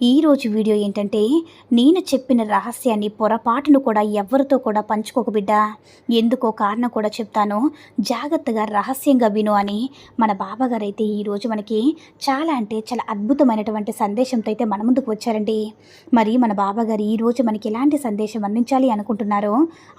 ఈరోజు వీడియో ఏంటంటే నేను చెప్పిన రహస్యాన్ని పొరపాటును కూడా ఎవరితో కూడా పంచుకోక బిడ్డ. ఎందుకో కారణం కూడా చెప్తాను. జాగ్రత్తగా రహస్యంగా విను అని మన బాబాగారు అయితే ఈరోజు మనకి చాలా అంటే చాలా అద్భుతమైనటువంటి సందేశంతో అయితే మన ముందుకు వచ్చారండి. మరి మన బాబాగారు ఈరోజు మనకి ఎలాంటి సందేశం అందించాలి అనుకుంటున్నారో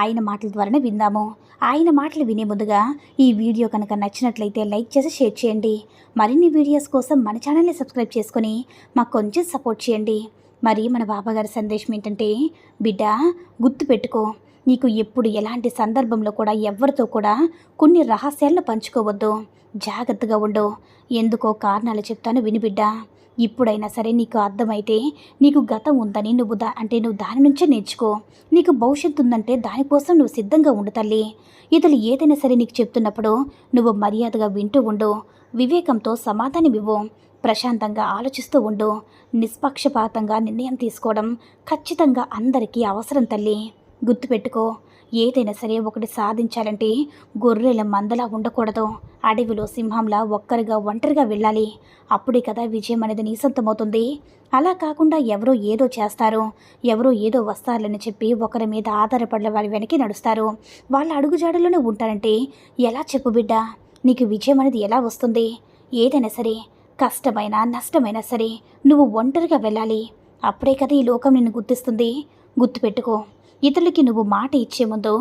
ఆయన మాటల ద్వారానే విందాము. ఆయన మాటలు వినే ముందుగా ఈ వీడియో కనుక నచ్చినట్లయితే లైక్ చేసి షేర్ చేయండి. మరిన్ని వీడియోస్ కోసం మన ఛానల్ని సబ్స్క్రైబ్ చేసుకొని మాకు కొంచెం సపోర్ట్ చేయండి. మరి మన బాబాగారి సందేశం ఏంటంటే బిడ్డ గుర్తుపెట్టుకో నీకు ఎప్పుడు ఎలాంటి సందర్భంలో కూడా ఎవరితో కూడా కొన్ని రహస్యాలను పంచుకోవద్దు. జాగ్రత్తగా ఉండు. ఎందుకో కారణాలు చెప్తాను వినిబిడ్డ ఇప్పుడైనా సరే నీకు అర్థమైతే నీకు గతం ఉందని నువ్వు దా అంటే నువ్వు దాని నుంచే నేర్చుకో. నీకు భవిష్యత్తు ఉందంటే దానికోసం నువ్వు సిద్ధంగా ఉండు తల్లి. ఇతరులు ఏదైనా సరే నీకు చెప్తున్నప్పుడు నువ్వు మర్యాదగా వింటూ ఉండు. వివేకంతో సమాధానమివ్వు ప్రశాంతంగా ఆలోచిస్తూ ఉండు. నిష్పక్షపాతంగా నిర్ణయం తీసుకోవడం ఖచ్చితంగా అందరికీ అవసరం తల్లి. గుర్తుపెట్టుకో ఏదైనా సరే ఒకటి సాధించాలంటే గొర్రెల మందలా ఉండకూడదు. అడవిలో సింహంలా ఒక్కరిగా ఒంటరిగా వెళ్ళాలి. అప్పుడే కదా విజయం అనేది నీ సొంతమవుతుంది అలా కాకుండా ఎవరో ఏదో చేస్తారు. ఎవరో ఏదో వస్తారని చెప్పి ఒకరి మీద ఆధారపడిన వారి వెనక్కి నడుస్తారు. వాళ్ళ అడుగుజాడలోనే ఉంటారంటే ఎలా చెప్పు బిడ్డ? నీకు విజయం అనేది ఎలా వస్తుంది? ఏదైనా సరే కష్టమైనా నష్టమైనా సరే నువ్వు ఒంటరిగా వెళ్ళాలి. అప్పుడే కదా ఈ లోకం నిన్ను గుర్తిస్తుంది. గుర్తుపెట్టుకో ఇతరులకి నువ్వు మాట ఇచ్చే ముందు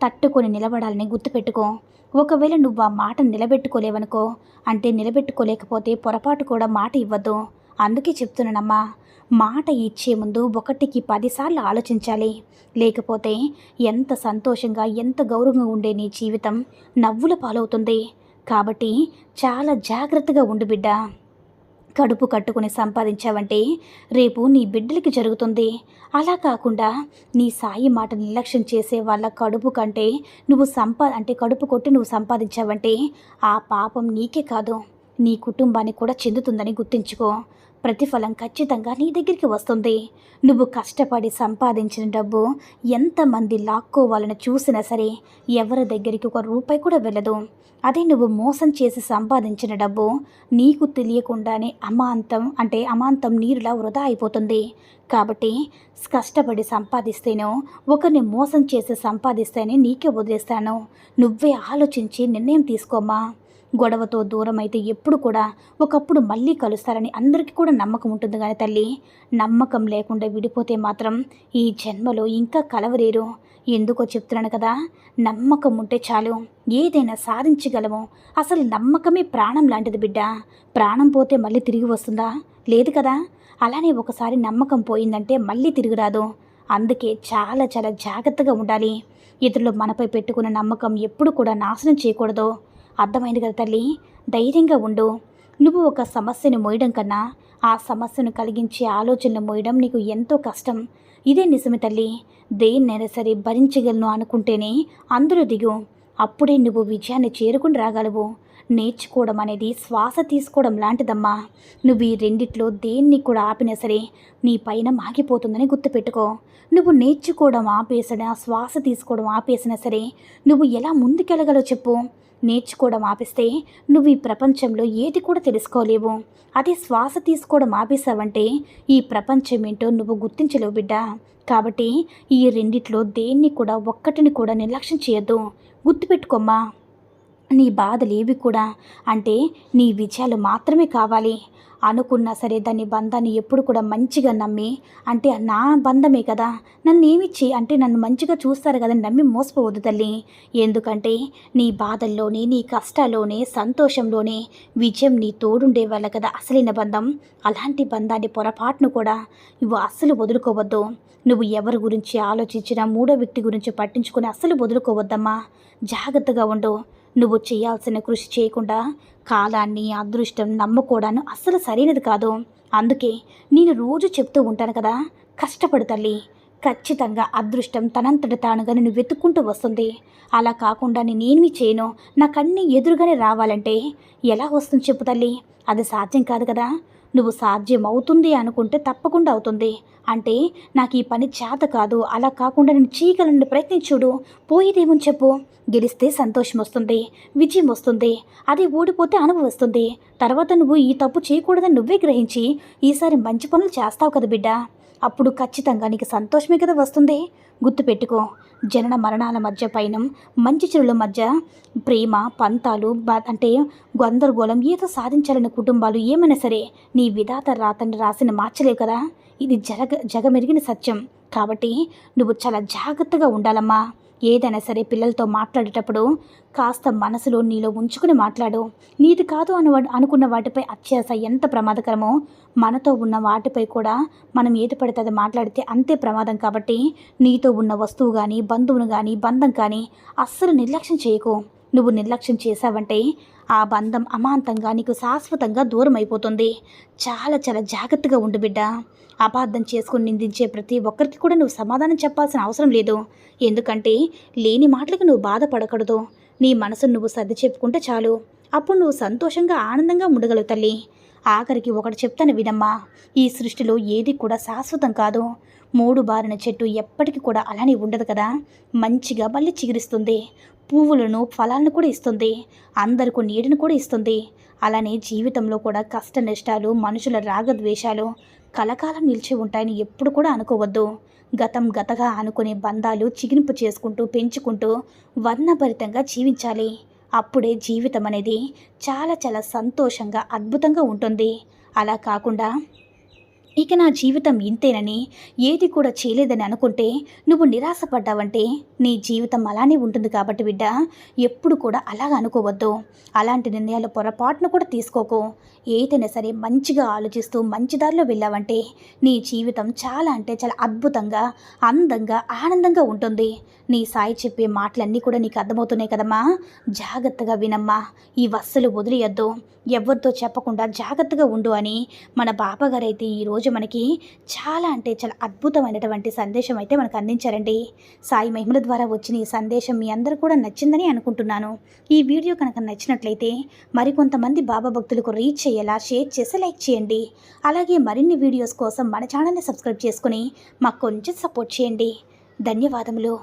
తట్టుకొని నిలబడాలని గుర్తుపెట్టుకో. ఒకవేళ నువ్వు ఆ మాట నిలబెట్టుకోలేవనుకో అంటే నిలబెట్టుకోలేకపోతే పొరపాటు కూడా మాట ఇవ్వద్దు. అందుకే చెప్తున్నానమ్మా మాట ఇచ్చే ముందు ఒకటికి పదిసార్లు ఆలోచించాలి. లేకపోతే ఎంత సంతోషంగా ఎంత గౌరవంగా ఉండే నీ జీవితం నవ్వుల పాలవుతుంది. కాబట్టి చాలా జాగ్రత్తగా ఉండు బిడ్డ. కడుపు కట్టుకుని సంపాదించావంటే రేపు నీ బిడ్డలకి జరుగుతుంది. అలా కాకుండా నీ సాయి మాట నిర్లక్ష్యం చేసే వాళ్ళ కడుపు కంటే నువ్వు సంపా అంటే కడుపు కొట్టి నువ్వు సంపాదించావంటే ఆ పాపం నీకే కాదు. నీ కుటుంబానికి కూడా చెందుతుందని గుర్తుంచుకో. ప్రతిఫలం ఖచ్చితంగా నీ దగ్గరికి వస్తుంది. నువ్వు కష్టపడి సంపాదించిన డబ్బు ఎంతమంది లాక్కోవాలని చూసినా సరే ఎవరి దగ్గరికి ఒక రూపాయి కూడా వెళ్ళదు. అదే నువ్వు మోసం చేసి సంపాదించిన డబ్బు నీకు తెలియకుండానే అమాంతం అంటే అమాంతం నీరులా వృధా అయిపోతుంది. కాబట్టి కష్టపడి సంపాదిస్తేనో ఒకరిని మోసం చేసి సంపాదిస్తేనే నీకే వదిలేస్తాను. నువ్వే ఆలోచించి నిర్ణయం తీసుకోమ్మా. గొడవతో దూరం అయితే ఎప్పుడు కూడా ఒకప్పుడు మళ్ళీ కలుస్తారని అందరికీ కూడా నమ్మకం ఉంటుంది కానీ తల్లి నమ్మకం లేకుండా విడిపోతే మాత్రం ఈ జన్మలో ఇంకా కలవరేరు. ఎందుకో చెప్తున్నాను కదా నమ్మకం ఉంటే చాలు. ఏదైనా సాధించగలము. అసలు నమ్మకమే ప్రాణం లాంటిది బిడ్డ. ప్రాణం పోతే మళ్ళీ తిరిగి వస్తుందా? లేదు కదా. అలానే ఒకసారి నమ్మకం పోయిందంటే మళ్ళీ తిరిగి రాదు. అందుకే చాలా చాలా జాగ్రత్తగా ఉండాలి. ఇతరులు మనపై పెట్టుకున్న నమ్మకం ఎప్పుడు కూడా నాశనం చేయకూడదు. అర్థమైంది కదా తల్లి? ధైర్యంగా ఉండు. నువ్వు ఒక సమస్యను మోయడం కన్నా ఆ సమస్యను కలిగించే ఆలోచనలు మోయడం నీకు ఎంతో కష్టం. ఇదే నిజమే తల్లి. దేన్నైనా సరే భరించగలను అనుకుంటేనే అందరూ దిగు. అప్పుడే నువ్వు విజయాన్ని చేరుకుని రాగలవు. నేర్చుకోవడం అనేది శ్వాస తీసుకోవడం లాంటిదమ్మా. నువ్వు ఈ రెండిట్లో దేన్ని కూడా ఆపినా సరే నీ పైన మాగిపోతుందని గుర్తుపెట్టుకో. నువ్వు నేర్చుకోవడం ఆపేసినా శ్వాస తీసుకోవడం ఆపేసినా సరే నువ్వు ఎలా ముందుకెళ్ళగలవు చెప్పు? నేర్చుకోవడం ఆపిస్తే నువ్వు ఈ ప్రపంచంలో ఏది కూడా తెలుసుకోలేవు. అది శ్వాస తీసుకోవడం ఆపేశావంటే ఈ ప్రపంచం ఏంటో నువ్వు గుర్తించలేవు బిడ్డ. కాబట్టి ఈ రెండిట్లో దేన్ని కూడా ఒక్కటిని కూడా నిర్లక్ష్యం చేయొద్దు. గుర్తుపెట్టుకోమ్మా నీ బాధలు ఏవి కూడా అంటే నీ విజయాలు మాత్రమే కావాలి. అనుకున్నా సరే దాని బంధాన్ని ఎప్పుడు కూడా మంచిగా నమ్మి అంటే నా బంధమే కదా నన్ను ఏమిచ్చి అంటే నన్ను మంచిగా చూస్తారు కదా నమ్మి మోసపోవద్దు తల్లి. ఎందుకంటే నీ బాధల్లోనే నీ కష్టాల్లోనే సంతోషంలోనే విజయం నీ తోడుండే వాళ్ళ కదా అసలైన బంధం. అలాంటి బంధాన్ని పొరపాటును కూడా నువ్వు అస్సలు వదులుకోవద్దు. నువ్వు ఎవరి గురించి ఆలోచించినా మూడో వ్యక్తి గురించి పట్టించుకుని అస్సలు వదులుకోవద్దమ్మా. జాగ్రత్తగా ఉండు. నువ్వు చేయాల్సిన కృషి చేయకుండా కాలాన్ని అదృష్టం నమ్ముకోవడాను అస్సలు సరైనది కాదు. అందుకే నేను రోజు చెప్తూ ఉంటాను కదా కష్టపడు తల్లి. ఖచ్చితంగా అదృష్టం తనంతట తానుగా నిన్ను వెతుక్కుంటూ వస్తుంది. అలా కాకుండా నేనేమి చేయను? నాకన్నీ ఎదురుగానే రావాలంటే ఎలా వస్తుంది చెప్పు తల్లి. అది సాధ్యం కాదు కదా. నువ్వు సాధ్యం అవుతుంది అనుకుంటే తప్పకుండా అవుతుంది. అంటే నాకు ఈ పని చేత కాదు అలా కాకుండా నేను చేయగలను ప్రయత్నించుడు. పోయేదేమని చెప్పు. గెలిస్తే సంతోషం వస్తుంది విజయం వస్తుంది అది ఓడిపోతే అనుభవం వస్తుంది. తర్వాత నువ్వు ఈ తప్పు చేయకూడదని నువ్వే గ్రహించి ఈసారి మంచి పనులు చేస్తావు కదా బిడ్డ. అప్పుడు ఖచ్చితంగా నీకు సంతోషమే కదా వస్తుంది? గుర్తుపెట్టుకో జనన మరణాల మధ్య పైన మంచి చెడుల మధ్య ప్రేమ పంతాలు బా అంటే గందరగోళం ఏదో సాధించాలని కుటుంబాలు ఏమైనా సరే నీ విధాత రాతని రాసిన మార్చలేవు కదా? ఇది జరగ జగమెరిగిన సత్యం. కాబట్టి నువ్వు చాలా జాగ్రత్తగా ఉండాలమ్మా. ఏదైనా సరే పిల్లలతో మాట్లాడేటప్పుడు కాస్త మనసులో నీలో ఉంచుకుని మాట్లాడు. నీది కాదు అను అనుకున్న వాటిపై అత్యాస ఎంత ప్రమాదకరమో మనతో ఉన్న వాటిపై కూడా మనం ఏది పడితే అది మాట్లాడితే అంతే ప్రమాదం కాబట్టి నీతో ఉన్న వస్తువు కానీ బంధువును కానీ బంధం కానీ అస్సలు నిర్లక్ష్యం చేయకు. నువ్వు నిర్లక్ష్యం చేశావంటే ఆ బంధం అమాంతంగా నీకు శాశ్వతంగా దూరం అయిపోతుంది చాలా చాలా జాగ్రత్తగా ఉండు బిడ్డ. అపార్థం చేసుకుని నిందించే ప్రతి ఒక్కరికి కూడా నువ్వు సమాధానం చెప్పాల్సిన అవసరం లేదు. ఎందుకంటే లేని మాటలకు నువ్వు బాధపడకూడదు. నీ మనసును నువ్వు సర్ది చెప్పుకుంటే చాలు. అప్పుడు నువ్వు సంతోషంగా ఆనందంగా ఉండగలవు తల్లి. ఆఖరికి ఒకటి చెప్తాను వినమ్మా. ఈ సృష్టిలో ఏది కూడా శాశ్వతం కాదు. మూడు బారిన చెట్టు ఎప్పటికీ కూడా అలానే ఉండదు కదా. మంచిగా మళ్ళీ చిగురిస్తుంది. పువ్వులను ఫలాలను కూడా ఇస్తుంది. అందరికీ నీటిని కూడా ఇస్తుంది. అలానే జీవితంలో కూడా కష్ట నష్టాలు మనుషుల రాగద్వేషాలు కలకాలం నిలిచి ఉంటాయని ఎప్పుడు కూడా అనుకోవద్దు. గతం గతగా అనుకునే బంధాలు చిగిరింపు చేసుకుంటూ పెంచుకుంటూ వర్ణభరితంగా జీవించాలి. అప్పుడే జీవితం అనేది చాలా చాలా సంతోషంగా అద్భుతంగా ఉంటుంది. అలా కాకుండా ఇక నా జీవితం ఇంతేనని ఏది కూడా చేయలేదని అనుకుంటే నువ్వు నిరాశపడ్డావంటే నీ జీవితం అలానే ఉంటుంది కాబట్టి బిడ్డ ఎప్పుడు కూడా అలాగ అనుకోవద్దు. అలాంటి నిర్ణయాలు పొరపాటును కూడా తీసుకోకు. ఏదైనా సరే మంచిగా ఆలోచిస్తూ మంచి దారిలో వెళ్ళావంటే నీ జీవితం చాలా అంటే చాలా అద్భుతంగా అందంగా ఆనందంగా ఉంటుంది. నీ సాయి చెప్పే మాటలన్నీ కూడా నీకు అర్థమవుతున్నాయి కదమ్మా. జాగ్రత్తగా వినమ్మా. ఈ వస్సులు వదిలేయద్దు. ఎవరితో చెప్పకుండా జాగ్రత్తగా ఉండు అని మన బాబాగారు ఈరోజు ఈరోజు మనకి చాలా అంటే చాలా అద్భుతమైనటువంటి సందేశం అయితే మనకు అందించారండి. సాయి మహిమల ద్వారా వచ్చిన ఈ సందేశం మీ అందరూ కూడా నచ్చిందని అనుకుంటున్నాను. ఈ వీడియో కనుక నచ్చినట్లయితే మరికొంతమంది బాబా భక్తులకు రీచ్ అయ్యేలా షేర్ చేసి లైక్ చేయండి. అలాగే మరిన్ని వీడియోస్ కోసం మన ఛానల్ని సబ్స్క్రైబ్ చేసుకుని మాకు కొంచెం సపోర్ట్ చేయండి. ధన్యవాదములు.